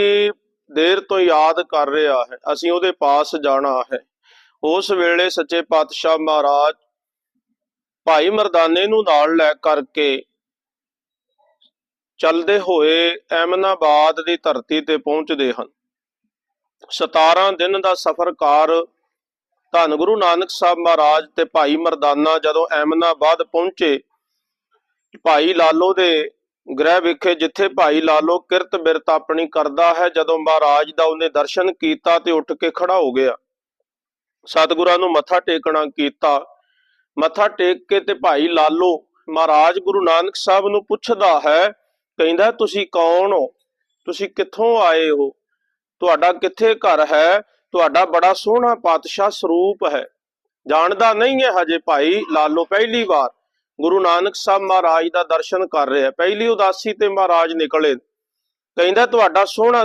ਦੇਰ ਤੋਂ ਯਾਦ ਕਰ ਰਿਹਾ ਹੈ। ਅਸੀਂ ਉਹਦੇ ਪਾਸ ਜਾਣਾ ਹੈ। ਉਸ ਵੇਲੇ ਸੱਚੇ ਪਾਤਸ਼ਾਹ ਮਹਾਰਾਜ ਭਾਈ ਮਰਦਾਨੇ ਨੂੰ ਨਾਲ ਲੈ ਕਰਕੇ ਚੱਲਦੇ ਹੋਏ ਐਮਨਾਬਾਦ ਦੀ ਧਰਤੀ ਤੇ ਪਹੁੰਚਦੇ ਹਨ। 17 ਦਿਨ ਦਾ ਸਫ਼ਰ ਕਾਰ ਧੰਨ ਗੁਰੂ ਨਾਨਕ ਸਾਹਿਬ ਮਹਾਰਾਜ ਤੇ ਭਾਈ ਮਰਦਾਨਾ ਜਦੋਂ ਐਮਨਾਬਾਦ ਪਹੁੰਚੇ, ਭਾਈ ਲਾਲੋ ਦੇ ਗ੍ਰਹਿ ਵਿਖੇ ਜਿੱਥੇ ਭਾਈ ਲਾਲੋ ਕਿਰਤ ਬਿਰਤ ਆਪਣੀ ਕਰਦਾ ਹੈ, ਜਦੋਂ ਮਹਾਰਾਜ ਦਾ ਉਹਨੇ ਦਰਸ਼ਨ ਕੀਤਾ ਤੇ ਉੱਠ ਕੇ ਖੜਾ ਹੋ ਗਿਆ। ਸਤਿਗੁਰਾਂ ਨੂੰ ਮੱਥਾ ਟੇਕਣਾ ਕੀਤਾ। ਮੱਥਾ ਟੇਕ ਕੇ ਤੇ ਭਾਈ ਲਾਲੋ, ਮਹਾਰਾਜ ਗੁਰੂ ਨਾਨਕ ਸਾਹਿਬ ਨੂੰ ਪੁੱਛਦਾ ਹੈ, ਕਹਿੰਦਾ, ਤੁਸੀਂ ਕੌਣ ਹੋ? ਤੁਸੀਂ ਕਿੱਥੋਂ ਆਏ ਹੋ? ਤੁਹਾਡਾ ਕਿੱਥੇ ਘਰ ਹੈ? ਤੁਹਾਡਾ ਬੜਾ ਸੋਹਣਾ ਪਾਤਸ਼ਾਹ ਸਰੂਪ ਹੈ। ਜਾਣਦਾ ਨਹੀਂ ਹੈ ਹਜੇ ਭਾਈ ਲਾਲੋ ਪਹਿਲੀ ਵਾਰ। ਗੁਰੂ ਨਾਨਕ ਸਾਹਿਬ ਮਹਾਰਾਜ ਦਾ ਦਰਸ਼ਨ ਕਰ ਰਿਹਾ ਪਹਿਲੀ ਉਦਾਸੀ ਤੇ ਮਹਾਰਾਜ ਨਿਕਲੇ। ਕਹਿੰਦਾ, ਤੁਹਾਡਾ ਸੋਹਣਾ